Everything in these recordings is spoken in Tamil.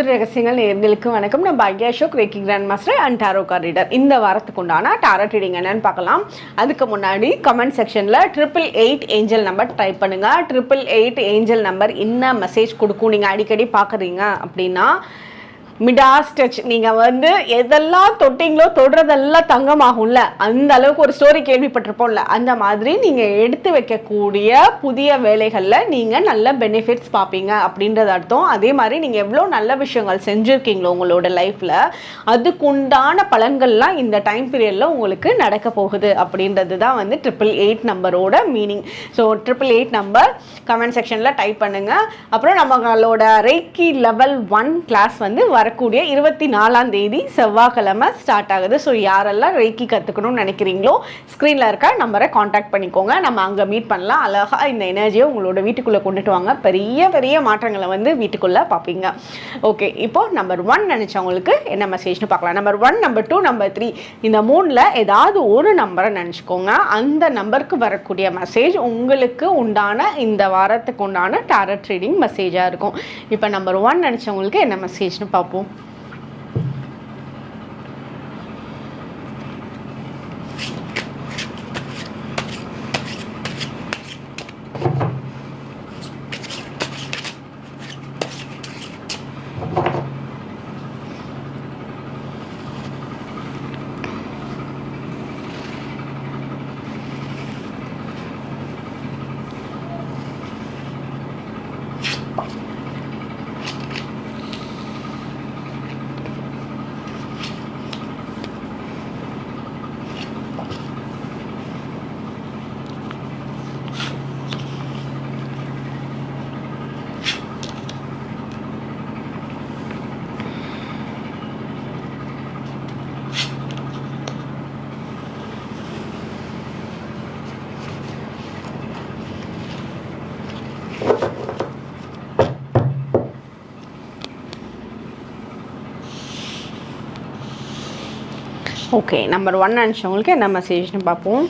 ஜோதிட ரகசியங்கள் நேர்களுக்கு வணக்கம். நம்ம Bhagya Ashok reiki grand master and tarot card reader இந்த வாரத்துக்கு உண்டான டாரோ ரீடிங் என்னன்னு பார்க்கலாம். அதுக்கு முன்னாடி கமெண்ட் செக்ஷனில் triple eight angel number type பண்ணுங்கள் ட்ரிபிள் எயிட் ஏஞ்சல் நம்பர் என்ன மெசேஜ் கொடுக்கும்? நீங்கள் அடிக்கடி பார்க்குறீங்க அப்படின்னா மிடாஸ் டச் நீங்கள் வந்து எதெல்லாம் தொட்டிங்களோ தொடுறதெல்லாம் தங்கமாகும்ல அந்த அளவுக்கு ஒரு ஸ்டோரி கேள்விப்பட்டிருப்போம்ல அந்த மாதிரி நீங்கள் எடுத்து வைக்கக்கூடிய புதிய வேலைகளில் நீங்கள் நல்ல பெனிஃபிட்ஸ் பார்ப்பீங்க அப்படின்றது அர்த்தம். அதே மாதிரி நீங்கள் எவ்வளோ நல்ல விஷயங்கள் செஞ்சுருக்கீங்களோ உங்களோட லைஃப்பில் அதுக்குண்டான பலன்கள்லாம் இந்த டைம் பீரியடில் உங்களுக்கு நடக்க போகுது அப்படின்றது தான் வந்து ட்ரிபிள் எயிட் நம்பரோட meaning so triple eight number comment செக்ஷனில் டைப் பண்ணுங்கள் அப்புறம் நம்மளோட ரெய்கி லெவல் ஒன் கிளாஸ் வந்து வர வரக்கூடிய இருபத்தி நாலாம் தேதி செவ்வாய்க்கிழமை ஸ்டார்ட் ஆகுது. ஸோ யாரெல்லாம் ரேக்கி கற்றுக்கணும்னு நினைக்கிறீங்களோ ஸ்க்ரீனில் இருக்க நம்பரை காண்டாக்ட் பண்ணிக்கோங்க. நம்ம அங்கே மீட் பண்ணலாம். அழகாக இந்த எனர்ஜியை உங்களோட வீட்டுக்குள்ளே கொண்டுட்டு வாங்க. பெரிய பெரிய மாற்றங்களை வந்து வீட்டுக்குள்ளே பார்ப்பீங்க. ஓகே இப்போது நம்பர் ஒன் நினச்சவங்களுக்கு என்ன மெசேஜ்னு பார்க்கலாம். Number one number two number three இந்த மூணில் ஏதாவது ஒரு நம்பரை நினச்சிக்கோங்க. அந்த நம்பருக்கு வரக்கூடிய மெசேஜ் உங்களுக்கு உண்டான இந்த வாரத்துக்கு உண்டான டேரட் ட்ரேடிங் மெசேஜாக இருக்கும். இப்போ நம்பர் ஒன் நினச்சவங்களுக்கு என்ன மெசேஜ்னு பார்ப்போம். alaikum ஓகே நம்பர் ஒன் நினச்சவங்களுக்கு என்ன மெசேஜ்னு பார்ப்போம்.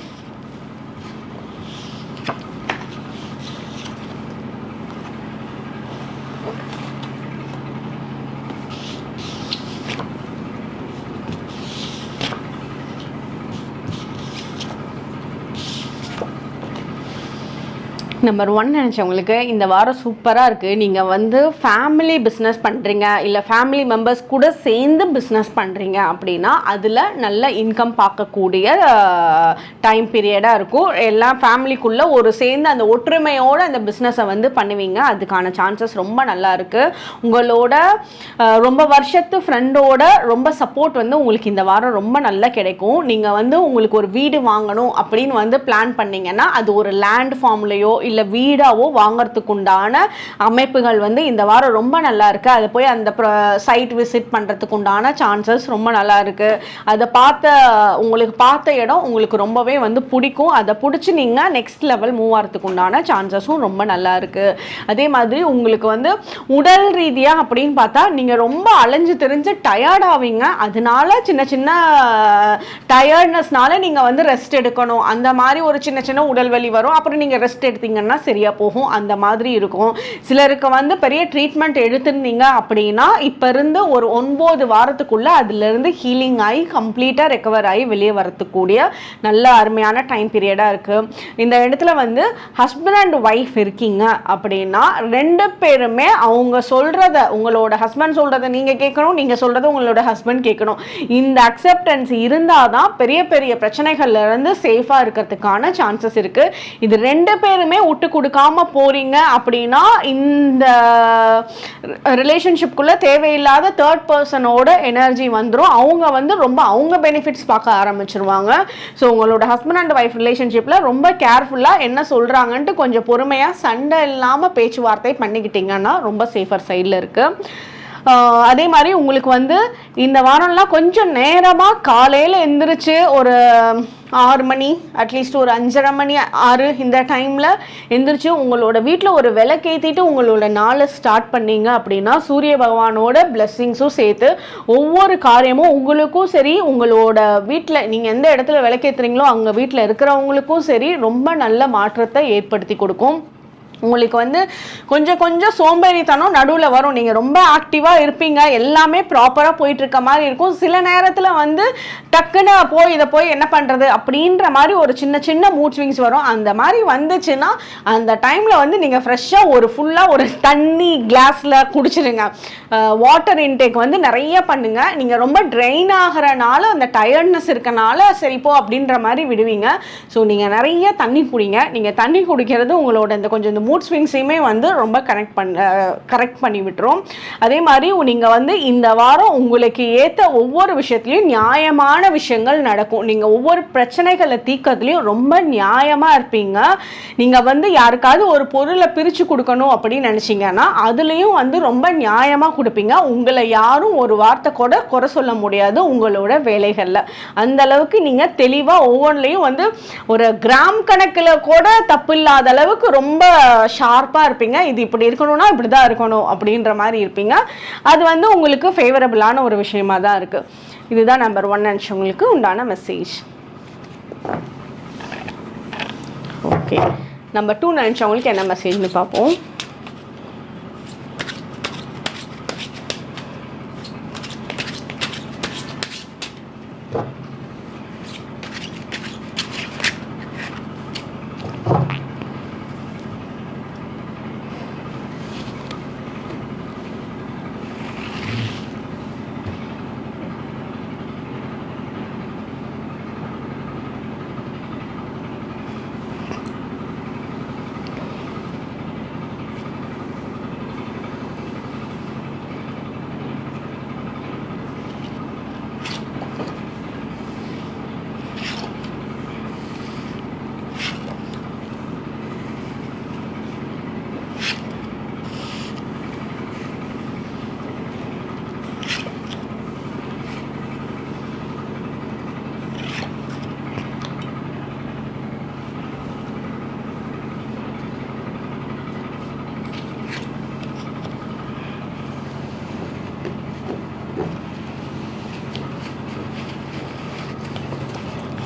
நம்பர் ஒன் நினச்சவங்களுக்கு இந்த வாரம் சூப்பராக இருக்குது நீங்கள் வந்து ஃபேமிலி பிஸ்னஸ் பண்ணுறீங்க இல்லை ஃபேமிலி மெம்பர்ஸ் கூட சேர்ந்து பிஸ்னஸ் பண்ணுறீங்க அப்படின்னா அதில் நல்ல இன்கம் பார்க்கக்கூடிய டைம் பீரியடாக இருக்கும். எல்லாம் ஃபேமிலிக்குள்ளே ஒரு சேர்ந்து அந்த ஒற்றுமையோடு அந்த பிஸ்னஸை வந்து பண்ணுவீங்க. அதுக்கான சான்சஸ் ரொம்ப நல்லா இருக்குது உங்களோட ரொம்ப வருஷத்து ஃப்ரெண்டோட ரொம்ப சப்போர்ட் வந்து உங்களுக்கு இந்த வாரம் ரொம்ப நல்லா கிடைக்கும். நீங்கள் வந்து உங்களுக்கு ஒரு வீடு வாங்கணும் அப்படின்னு வந்து பிளான் பண்ணீங்கன்னா அது ஒரு லேண்ட் ஃபார்ம்லேயோ இல்லை வீடாவோ வாங்குறதுக்கு உண்டான அமைப்புகள் வந்து இந்த வாரம் ரொம்ப நல்லா இருக்கு. அதை போய் அந்த சைட் விசிட் பண்ணுறதுக்கு உண்டான சான்சஸ் ரொம்ப நல்லா இருக்கு. அதை பார்த்த உங்களுக்கு பார்த்த இடம் உங்களுக்கு ரொம்பவே வந்து பிடிக்கும். அதை பிடிச்சி நீங்கள் நெக்ஸ்ட் லெவல் மூவ் ஆகிறதுக்கு உண்டான சான்சஸும் ரொம்ப நல்லா இருக்கு. அதே மாதிரி உங்களுக்கு வந்து உடல் ரீதியாக அப்படின்னு பார்த்தா நீங்கள் ரொம்ப அலைஞ்சு தெரிஞ்சு டயர்ட் ஆவீங்க. அதனால சின்ன சின்ன டயர்ட்னஸ்னால நீங்கள் வந்து ரெஸ்ட் எடுக்கணும். அந்த மாதிரி ஒரு சின்ன சின்ன உடல் வலி வரும். அப்புறம் நீங்கள் ரெஸ்ட் எடுத்தீங்கன்னா சரியாக போகும். அந்த மாதிரி இருக்கும். சிலருக்கு வந்து பெரிய ட்ரீட்மெண்ட் எடுத்திருந்தீங்க அப்படின்னா இப்போ இருந்து ஒரு ஒன்பது வாரத்துக்குள்ளே அதுலேருந்து ஹீலிங் ஆகி கம்ப்ளீட்டாக ரெக்கவர் ஆகி வெளியே வரத்துக்கூடிய நல்ல அருமையான டைம் பீரியடாக இருக்குது இந்த இடத்துல வந்து ஹஸ்பண்ட் அண்ட் ஒய்ஃப் இருக்கீங்க அப்படின்னா ரெண்டு பேருமே அவங்க சொல்கிறத உங்களோட ஹஸ்பண்ட் சொல்கிறத நீங்கள் கேட்கணும் நீங்கள் சொல்கிறத உங்களோட ஹஸ்பண்ட் கேட்கணும். இந்த அக்செப்டன்ஸ் இருந்தால் தான் பெரிய பெரிய பிரச்சனைகள்ல இருந்து சேஃபாக இருக்கிறதுக்கான சான்சஸ் இருக்குது இது ரெண்டு பேருமே விட்டு கொடுக்காம போறீங்க அப்படின்னா இந்த ரிலேஷன்ஷிப்குள்ளே தேவையில்லாத தேர்ட் பர்சனோட எனர்ஜி வந்துடும் அவங்க வந்து ரொம்ப அவங்க பெனிஃபிட்ஸ் பார்க்க ஆரம்பிச்சிருவாங்க. ஸோ உங்களோட ஹஸ்பண்ட் அண்ட் ஒய்ஃப் ரிலேஷன்ஷிப்பில் ரொம்ப கேர்ஃபுல்லாக என்ன சொல்கிறாங்கன்ட்டு கொஞ்சம் பொறுமையாக சண்டை இல்லாமல் பேச்சுவார்த்தை பண்ணிக்கிட்டீங்கன்னா ரொம்ப சேஃபர் சைடில் இருக்குது அதே மாதிரி உங்களுக்கு வந்து இந்த வாரம்லாம் கொஞ்சம் நேரமாக காலையில் எந்திரிச்சு ஒரு ஆறு மணி அட்லீஸ்ட் ஒரு அஞ்சரை மணி ஆறு இந்த டைமில் எந்திரிச்சு உங்களோட வீட்டில் ஒரு விளக்கேற்றிட்டு உங்களோட நாளை ஸ்டார்ட் பண்ணீங்க அப்படின்னா சூரிய பகவானோட பிளெஸ்ஸிங்ஸும் சேர்த்து ஒவ்வொரு காரியமும் உங்களுக்கும் சரி உங்களோட வீட்டில் நீங்கள் எந்த இடத்துல விளக்கேற்றுறீங்களோ அங்கே வீட்டில் இருக்கிறவங்களுக்கும் சரி ரொம்ப நல்ல மாற்றத்தை ஏற்படுத்தி கொடுக்கும். உங்களுக்கு வந்து கொஞ்சம் கொஞ்சம் சோம்பேறித்தனம் நடுவில் வரும். நீங்கள் ரொம்ப ஆக்டிவாக இருப்பீங்க. எல்லாமே ப்ராப்பராக போயிட்டு இருக்க மாதிரி இருக்கும். சில நேரத்தில் வந்து டக்குன்னு போய் இதை போய் என்ன பண்ணுறது அப்படின்ற மாதிரி ஒரு சின்ன சின்ன மூட் ஸ்விங்ஸ் வரும். அந்த மாதிரி வந்துச்சுன்னா அந்த டைமில் வந்து நீங்கள் ஃப்ரெஷ்ஷாக ஒரு ஃபுல்லாக ஒரு தண்ணி கிளாஸில் குடிச்சிருங்க. வாட்டர் இன்டேக் வந்து நிறைய பண்ணுங்கள் நீங்கள் ரொம்ப ட்ரெயின் ஆகிறனால அந்த டயர்ட்னஸ் இருக்கனால சரி போ அப்படின்ற மாதிரி விடுவீங்க. ஸோ நீங்கள் நிறைய தண்ணி குடிங்க. நீங்கள் தண்ணி குடிக்கிறது உங்களோட இந்த கொஞ்சம் இந்த மூட் ஸ்விங்ஸையுமே வந்து ரொம்ப கனெக்ட் பண்ண கரெக்ட் பண்ணி விட்டுரும் அதே மாதிரி நீங்கள் வந்து இந்த வாரம் உங்களுக்கு ஏற்ற ஒவ்வொரு விஷயத்துலையும் நியாயமான விஷயங்கள் நடக்கும். நீங்கள் ஒவ்வொரு பிரச்சனைகளை தீக்கிறதுலையும் ரொம்ப நியாயமாக இருப்பீங்க. நீங்கள் வந்து யாருக்காவது ஒரு பொருளை பிரித்து கொடுக்கணும் அப்படின்னு நினச்சிங்கன்னா அதுலேயும் வந்து ரொம்ப நியாயமாக கொடுப்பீங்க. உங்களை யாரும் ஒரு வார்த்தை கூட குறை சொல்ல முடியாது உங்களோட வேலைகளில். அந்த அளவுக்கு நீங்கள் தெளிவாக ஒவ்வொன்றிலையும் வந்து ஒரு கிராம் கணக்கில் கூட தப்பு இல்லாத அளவுக்கு ரொம்ப ஷார்ப்பாக இருப்பீங்க. இது இப்படி இருக்கணும்னா இப்படி தான் இருக்கணும் அப்படின்ற மாதிரி இருப்பீங்க. அது வந்து உங்களுக்கு ஃபேவரபிளான ஒரு விஷயமா தான் இருக்குது இதுதான் நம்பர் ஒன் நினச்சவங்களுக்கு உண்டான மெசேஜ் ஓகே நம்பர் டூ நினச்சவங்களுக்கு என்ன மெசேஜ்னு பார்ப்போம்.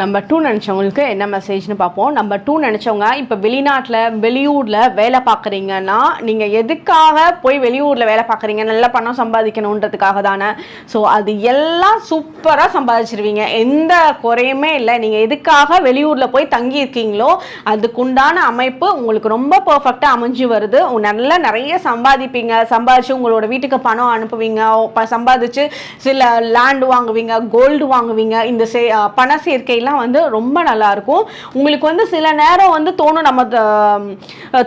நம்பர் டூ நினச்சவங்களுக்கு என்ன மெசேஜ்னு பார்ப்போம். நம்பர் டூ நினச்சவங்க இப்போ வெளிநாட்டில் வெளியூரில் வேலை பார்க்குறீங்கன்னா நீங்கள் எதுக்காக போய் வெளியூரில் வேலை பார்க்குறீங்க? நல்லா பணம் சம்பாதிக்கணுன்றதுக்காக தானே. ஸோ அது எல்லாம் சூப்பராக சம்பாதிச்சிருவீங்க. எந்த குறையுமே இல்லை. நீங்கள் எதுக்காக வெளியூரில் போய் தங்கியிருக்கீங்களோ அதுக்குண்டான அமைப்பு உங்களுக்கு ரொம்ப பர்ஃபெக்டாக அமைஞ்சு வருது. உங்க நல்லா நிறைய சம்பாதிப்பீங்க. சம்பாதிச்சு உங்களோட வீட்டுக்கு பணம் அனுப்புவீங்க. சம்பாதிச்சு சில லேண்ட் வாங்குவீங்க கோல்டு வாங்குவீங்க. இந்த சே பண சேர்க்கையெல்லாம் வந்து ரொம்ப நல்லா இருக்கும். உங்களுக்கு வந்து சில நேரம் வந்து தோணும் நம்ம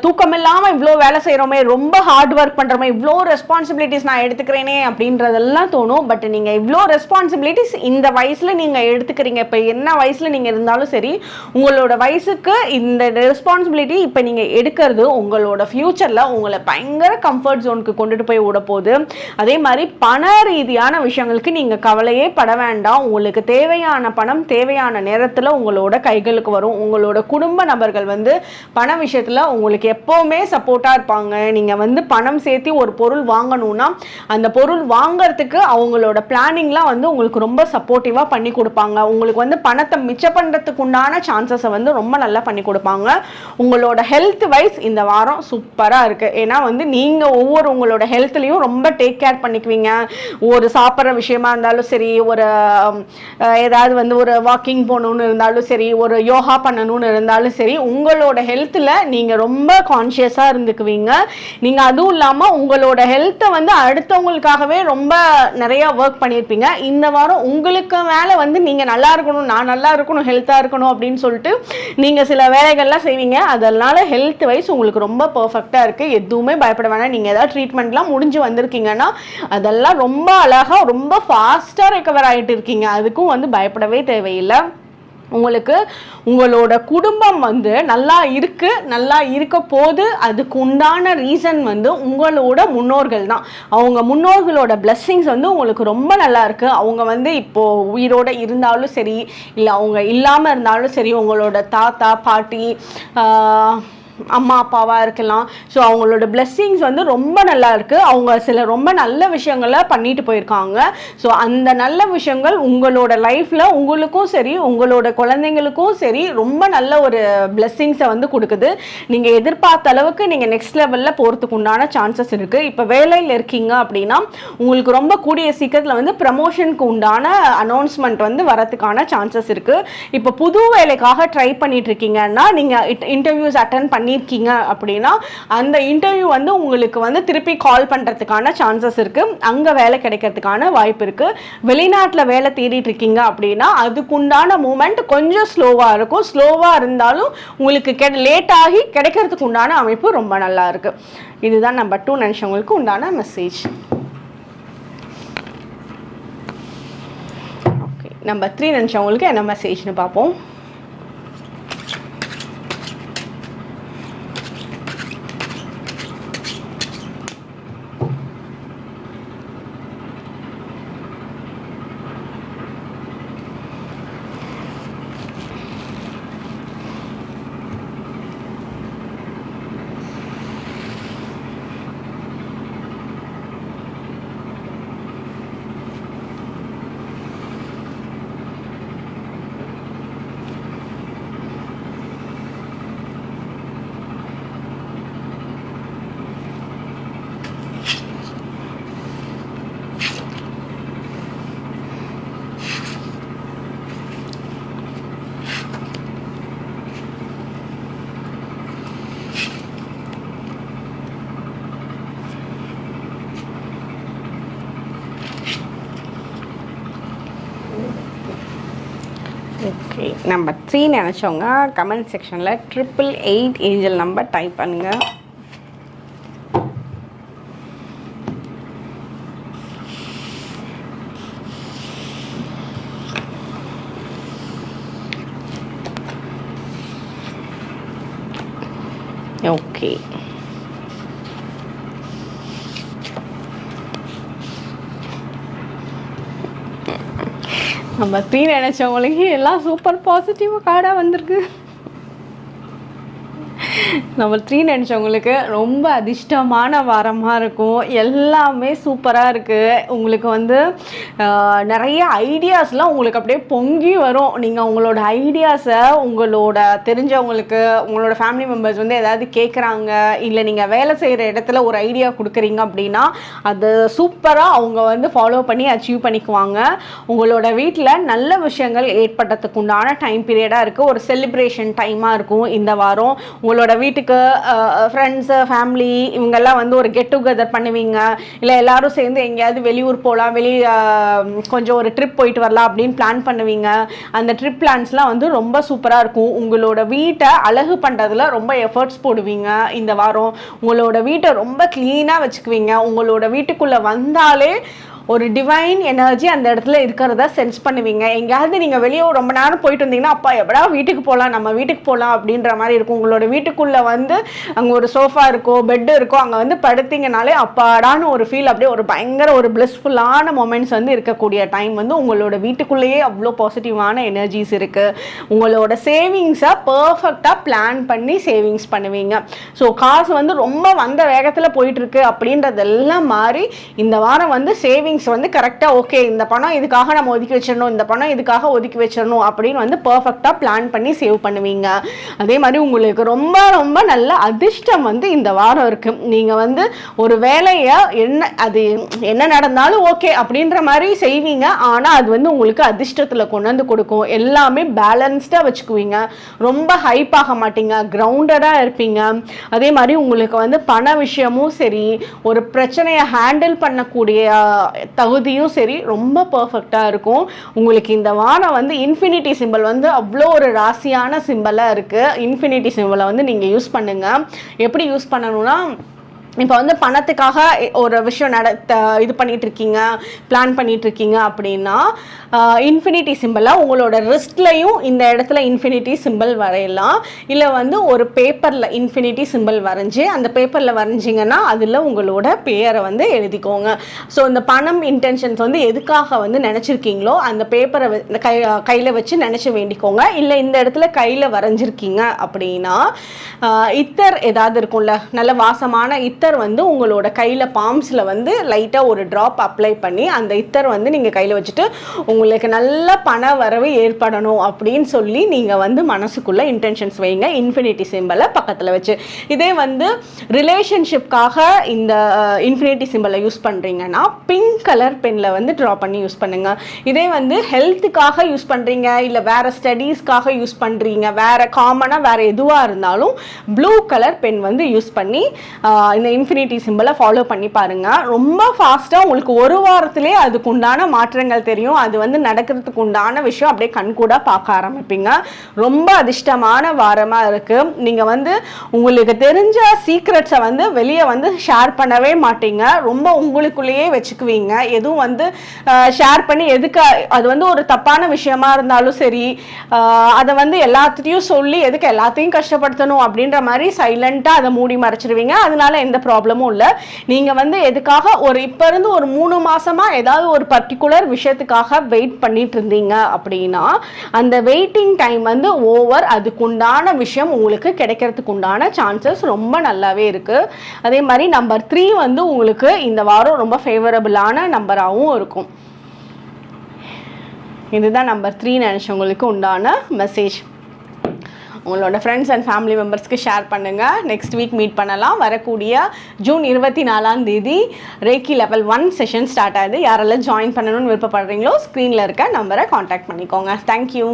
தூக்கம் இல்லாமல் இவ்வளோ வேலை செய்கிறோமே ரொம்ப ஹார்ட் ஒர்க் பண்ணுறோமே இவ்வளோ ரெஸ்பான்சிபிலிட்டிஸ் நான் எடுத்துக்கிறேனே அப்படின்றதெல்லாம் தோணும். பட் நீங்கள் இவ்வளோ ரெஸ்பான்சிபிலிட்டிஸ் இந்த வயசில் நீங்கள் எடுத்துக்கிறீங்க இப்போ என்ன வயசில் நீங்கள் இருந்தாலும் சரி உங்களோட வயசுக்கு இந்த ரெஸ்பான்சிபிலிட்டி இப்போ நீங்கள் எடுக்கிறது உங்களோட ஃப்யூச்சரில் உங்களை பயங்கர கம்ஃபர்ட் ஜோனுக்கு கொண்டுட்டு போய் விட போகுது. அதே மாதிரி பண ரீதியான விஷயங்களுக்கு நீங்கள் கவலையே பட வேண்டாம். உங்களுக்கு தேவையான பணம் தேவையான நேரத்தில் உங்களோட கைகளுக்கு வரும். உங்களோட குடும்ப நபர்கள் வந்து பண விஷயத்தில் உங்களுக்கு எப்போவுமே சப்போர்ட்டாக இருப்பாங்க. நீங்கள் வந்து பணம் சேர்த்து ஒரு பொருள் வாங்கணும்னா அந்த பொருள் வாங்குறதுக்கு அவங்களோட பிளானிங்லாம் வந்து உங்களுக்கு ரொம்ப சப்போர்ட்டிவாக பண்ணி கொடுப்பாங்க. உங்களுக்கு வந்து பணத்தை மிச்சம் பண்ணுறதுக்கு உண்டான சான்சஸை வந்து ரொம்ப நல்லா பண்ணி கொடுப்பாங்க. உங்களோட ஹெல்த் வைஸ் இந்த வாரம் சூப்பராக இருக்குது ஏன்னா வந்து நீங்கள் ஒவ்வொரு உங்களோட ஹெல்த்லேயும் ரொம்ப டேக் கேர் பண்ணிக்குவீங்க. ஒரு சாப்பிட்ற விஷயமா இருந்தாலும் சரி ஒரு ஏதாவது வந்து ஒரு வாக்கிங் போகணுன்னு இருந்தாலும் சரி ஒரு யோகா பண்ணணும்னு இருந்தாலும் சரி உங்களோட ஹெல்த்தில் நீங்கள் ரொம்ப கான்ஷியஸாக இருந்துக்குவீங்க. நீங்கள் அதுவும் இல்லாமல் உங்களோட ஹெல்த்தை வந்து அடுத்தவங்களுக்காகவே ரொம்ப நிறையா ஒர்க் பண்ணியிருப்பீங்க. இந்த வாரம் உங்களுக்கு மேலே வந்து நீங்கள் நல்லா இருக்கணும் நான் நல்லா இருக்கணும் ஹெல்த்தாக இருக்கணும் அப்படின்னு சொல்லிட்டு நீங்கள் சில வேலைகள்லாம் செய்வீங்க. அதனால ஹெல்த் வைஸ் உங்களுக்கு ரொம்ப பர்ஃபெக்டாக இருக்குது எதுவுமே பயப்பட வேணாம். நீங்கள் ஏதாவது ட்ரீட்மெண்ட்லாம் முடிஞ்சு வந்திருக்கீங்கன்னா அதெல்லாம் ரொம்ப அழகாக ரொம்ப ஃபாஸ்ட்டாக ரெக்கவர் ஆகிட்டு இருக்கீங்க. அதுக்கும் வந்து பயப்படவே தேவையில்லை. உங்களுக்கு உங்களோட குடும்பம் வந்து நல்லா இருக்கு நல்லா இருக்க போது அதுக்கு உண்டான ரீசன் வந்து உங்களோட முன்னோர்கள் தான். அவங்க முன்னோர்களோட blessings வந்து உங்களுக்கு ரொம்ப நல்லா இருக்கு. அவங்க வந்து இப்போ உயிரோட இருந்தாலும் சரி இல்லை அவங்க இல்லாமல் இருந்தாலும் சரி உங்களோட தாத்தா பாட்டி அம்மா அப்பாவாக இருக்கலாம். ஸோ அவங்களோட பிளெஸ்ஸிங்ஸ் வந்து ரொம்ப நல்லா இருக்குது அவங்க சில ரொம்ப நல்ல விஷயங்களை பண்ணிட்டு போயிருக்காங்க. ஸோ அந்த நல்ல விஷயங்கள் உங்களோட லைஃப்பில் உங்களுக்கும் சரி உங்களோட குழந்தைங்களுக்கும் சரி ரொம்ப நல்ல ஒரு பிளெஸ்ஸிங்ஸை வந்து கொடுக்குது. நீங்கள் எதிர்பார்த்த அளவுக்கு நீங்கள் நெக்ஸ்ட் லெவலில் போகிறதுக்கு உண்டான சான்சஸ் இருக்குது இப்போ வேலையில் இருக்கீங்க அப்படின்னா உங்களுக்கு ரொம்ப கூடிய சீக்கிரத்தில் வந்து ப்ரமோஷனுக்கு உண்டான அனௌன்ஸ்மெண்ட் வந்து வரத்துக்கான சான்சஸ் இருக்குது இப்போ புது வேலைக்காக ட்ரை பண்ணிட்டு இருக்கீங்கன்னா நீங்கள் இன்டர்வியூஸ் அட்டன் பண்ணியிருக்கீங்க அப்படின்னா அந்த இன்டர்வியூ வந்து உங்களுக்கு வந்து திருப்பி கால் பண்ணுறதுக்கான சான்சஸ் இருக்குது அங்கே வேலை கிடைக்கிறதுக்கான வாய்ப்பு இருக்குது வெளிநாட்டில் வேலை தேடிட்டு இருக்கீங்க அப்படின்னா அதுக்குண்டான மூமெண்ட் கொஞ்சம் ஸ்லோவாக இருக்கும். ஸ்லோவாக இருந்தாலும் உங்களுக்கு கெ லேட் ஆகி கிடைக்கிறதுக்கு உண்டான அமைப்பு ரொம்ப நல்லா இருக்குது இதுதான் நம்பர் டூ நினச்சவங்களுக்கு உண்டான மெசேஜ் ஓகே நம்பர் த்ரீ நினச்சவங்களுக்கு என்ன மெசேஜ்னு பார்ப்போம் ஓகே நம்பர் த்ரீ நினச்சவங்க கமெண்ட் செக்ஷனில் triple eight angel number type பண்ணுங்கள் ஓகே நம்ம த்ரீ நினச்சவங்களுக்கு எல்லாம் சூப்பர் பாசிட்டிவாக கார்டாக வந்திருக்கு. நம்ம த்ரீ நினச்சவங்களுக்கு ரொம்ப அதிர்ஷ்டமான வாரமாக இருக்கும். எல்லாமே சூப்பராக இருக்குது உங்களுக்கு வந்து நிறைய ஐடியாஸ்லாம் உங்களுக்கு அப்படியே பொங்கி வரும். நீங்கள் உங்களோட ஐடியாஸை உங்களோட தெரிஞ்சவங்களுக்கு உங்களோட ஃபேமிலி மெம்பர்ஸ் வந்து எதாவது கேட்குறாங்க இல்லை நீங்கள் வேலை செய்கிற இடத்துல ஒரு ஐடியா கொடுக்குறீங்க அப்படின்னா அது சூப்பராக அவங்க வந்து ஃபாலோ பண்ணி அச்சீவ் பண்ணிக்குவாங்க. உங்களோட வீட்டில் நல்ல விஷயங்கள் ஏற்படுறதுக்கு உண்டான டைம் பீரியடாக இருக்குது ஒரு செலிப்ரேஷன் டைமாக இருக்கும் இந்த வாரம். உங்களோட வீட்டுக்கு ஃப்ரெண்ட்ஸு ஃபேமிலி இவங்கெல்லாம் வந்து ஒரு கெட் டுகெதர் பண்ணுவீங்க. இல்லை எல்லாரும் சேர்ந்து எங்கேயாவது வெளியூர் போகலாம் வெளி கொஞ்சம் ஒரு ட்ரிப் போயிட்டு வரலாம் அப்படின்னு பிளான் பண்ணுவீங்க. அந்த ட்ரிப் பிளான்ஸ்லாம் வந்து ரொம்ப சூப்பராக இருக்கும். உங்களோட வீட்டை அழகு பண்ணுறதுல ரொம்ப எஃபர்ட்ஸ் போடுவீங்க இந்த வாரம். உங்களோட வீட்டை ரொம்ப க்ளீனாக வச்சுக்குவீங்க. உங்களோட வீட்டுக்குள்ளே வந்தாலே ஒரு டிவைன் எனர்ஜி அந்த இடத்துல இருக்கிறத சென்ஸ் பண்ணுவீங்க. எங்கேயாவது நீங்கள் வெளியே ரொம்ப நேரம் போயிட்டு வந்தீங்கன்னா அப்பா எப்படா வீட்டுக்கு போகலாம் நம்ம வீட்டுக்கு போகலாம் அப்படின்ற மாதிரி இருக்கும். உங்களோட வீட்டுக்குள்ளே வந்து அங்கே ஒரு சோஃபா இருக்கோ பெட்டு இருக்கோ அங்கே வந்து படுத்தீங்கனாலே அப்பாடான ஒரு ஃபீல் அப்படியே ஒரு பயங்கர ஒரு பிளஸ்ஃபுல்லான மொமெண்ட்ஸ் வந்து இருக்கக்கூடிய டைம் வந்து உங்களோட வீட்டுக்குள்ளேயே அவ்வளோ பாசிட்டிவான எனர்ஜிஸ் இருக்குது உங்களோட சேவிங்ஸை பர்ஃபெக்டாக பிளான் பண்ணி சேவிங்ஸ் பண்ணுவீங்க. ஸோ காசு வந்து ரொம்ப வந்த வேகத்தில் போயிட்டுருக்கு அப்படின்றதெல்லாம் மாறி இந்த வாரம் வந்து சேவிங்ஸ் வந்து கரெக்டாக ஓகே இந்த பணம் இதுக்காக நம்ம ஒதுக்கி வச்சிடணும் இந்த பணம் இதுக்காக ஒதுக்கி வச்சிடணும் அப்படின்னு வந்து பர்ஃபெக்டாக பிளான் பண்ணி சேவ் பண்ணுவீங்க. அதே மாதிரி உங்களுக்கு ரொம்ப ரொம்ப நல்ல அதிர்ஷ்டம் வந்து இந்த வாரம் இருக்குது நீங்கள் வந்து ஒரு வேலையை என்ன அது என்ன நடந்தாலும் ஓகே அப்படின்ற மாதிரி செய்வீங்க. ஆனால் அது வந்து உங்களுக்கு அதிர்ஷ்டத்தில் கொண்டு வந்து கொடுக்கும். எல்லாமே பேலன்ஸ்டாக வச்சுக்குவீங்க. ரொம்ப ஹைப் ஆக மாட்டீங்க. கிரவுண்டடாக இருப்பீங்க. அதே மாதிரி உங்களுக்கு வந்து பண விஷயமும் சரி ஒரு பிரச்சனையை ஹேண்டில் பண்ணக்கூடிய தகுதியும் சரி ரொம்ப பர்ஃபெக்டாக இருக்கும். உங்களுக்கு இந்த வாரம் வந்து இன்ஃபினிட்டி சிம்பிள் வந்து அவ்வளோ ஒரு ராசியான சிம்பிளாக இருக்குது இன்ஃபினிட்டி சிம்பிளை வந்து நீங்கள் யூஸ் பண்ணுங்கள் எப்படி யூஸ் பண்ணணும்னா இப்போ வந்து பணத்துக்காக ஒரு விஷயம் நட இது பண்ணிட்டு இருக்கீங்க பிளான் பண்ணிட்டு இருக்கீங்க அப்படின்னா இன்ஃபினிட்டி சிம்பிளாக உங்களோட ரிஸ்ட்லையும் இந்த இடத்துல இன்ஃபினிட்டி சிம்பிள் வரையலாம். இல்லை வந்து ஒரு பேப்பரில் இன்ஃபினிட்டி சிம்பிள் வரைஞ்சி அந்த பேப்பரில் வரைஞ்சிங்கன்னா அதில் உங்களோட பேரை வந்து எழுதிக்கோங்க. ஸோ இந்த பணம் இன்டென்ஷன்ஸ் வந்து எதுக்காக வந்து நினச்சிருக்கீங்களோ அந்த பேப்பரை கை கையில் வச்சு நினச்சி வேண்டிக்கோங்க. இல்லை இந்த இடத்துல கையில் வரைஞ்சிருக்கீங்க அப்படின்னா இத்தர் ஏதாவது இருக்கும்ல நல்ல வாசமான இத்தர் இத்தர் வந்து உங்களோட கையில் பாம்ஸில் வந்து லைட்டாக ஒரு ட்ராப் அப்ளை பண்ணி அந்த இத்தர் வந்து நீங்கள் கையில் வச்சுட்டு உங்களுக்கு நல்ல பண வரவு ஏற்படணும் அப்படின்னு சொல்லி நீங்கள் வந்து மனசுக்குள்ளே இன்டென்ஷன்ஸ் வைங்க. இன்ஃபினிட்டி சிம்பிளை பக்கத்தில் வச்சு. இதே வந்து ரிலேஷன்ஷிப்காக இந்த இன்ஃபினிட்டி சிம்பிளை யூஸ் பண்ணுறீங்கன்னா பிங்க் கலர் பெனில் வந்து ட்ரா பண்ணி யூஸ் பண்ணுங்கள் இதே வந்து ஹெல்த்துக்காக யூஸ் பண்ணுறீங்க இல்லை வேறு ஸ்டடீஸ்க்காக யூஸ் பண்ணுறீங்க வேறு காமனாக வேறு எதுவாக இருந்தாலும் ப்ளூ கலர் பென் வந்து யூஸ் பண்ணி இந்த இன்ஃபினிட்டி சிம்பிளை ஃபாலோ பண்ணி பாருங்கள் ரொம்ப ஃபாஸ்ட்டாக உங்களுக்கு ஒரு வாரத்திலே அதுக்கு உண்டான மாற்றங்கள் தெரியும். அது வந்து நடக்கிறதுக்கு உண்டான விஷயம் அப்படியே கண்கூட பார்க்க ஆரம்பிப்பீங்க. ரொம்ப அதிர்ஷ்டமான வாரமாக இருக்குது நீங்கள் வந்து உங்களுக்கு தெரிஞ்ச சீக்ரெட்ஸை வந்து வெளியே வந்து ஷேர் பண்ணவே மாட்டீங்க. ரொம்ப உங்களுக்குள்ளேயே வச்சுக்குவீங்க. எதுவும் வந்து ஷேர் பண்ணி எதுக்கு அது வந்து ஒரு தப்பான விஷயமா இருந்தாலும் சரி அதை வந்து எல்லாத்தையும் சொல்லி எதுக்கு எல்லாத்தையும் கஷ்டப்படுத்தணும் அப்படின்ற மாதிரி சைலண்ட்டாக அதை மூடி மறைச்சிருவீங்க. அதனால எந்த ப்ராப்ளமும் இல்லை. நீங்கள் வந்து எதுக்காக ஒரு இப்போ இருந்து ஒரு மூணு மாதமாக ஏதாவது ஒரு பர்டிகுலர் விஷயத்துக்காக வெயிட் பண்ணிட்டு இருந்தீங்க அப்படின்னா அந்த வெயிட்டிங் டைம் வந்து ஓவர் அதுக்குண்டான விஷயம் உங்களுக்கு கிடைக்கிறதுக்கு உண்டான சான்சஸ் ரொம்ப நல்லாவே இருக்குது அதே மாதிரி நம்பர் த்ரீ வந்து உங்களுக்கு இந்த வாரம் ரொம்ப ஃபேவரபுளான நம்பராகவும் இருக்கும். இதுதான் நம்பர் த்ரீ நினச்சவங்களுக்கு உண்டான மெசேஜ் உங்களோட ஃப்ரெண்ட்ஸ் அண்ட் ஃபேமிலி மெம்பர்ஸ்க்கு ஷேர் பண்ணுங்கள் நெக்ஸ்ட் வீக் மீட் பண்ணலாம். வரக்கூடிய ஜூன் இருபத்தி நாலாம் தேதி Reiki level one session start ஆகுது. யாரெல்லாம் ஜாயின் பண்ணணும்னு விருப்பப்படுறீங்களோ ஸ்க்ரீனில் இருக்க நம்பரை காண்டாக்ட் பண்ணிக்கோங்க. தேங்க்யூ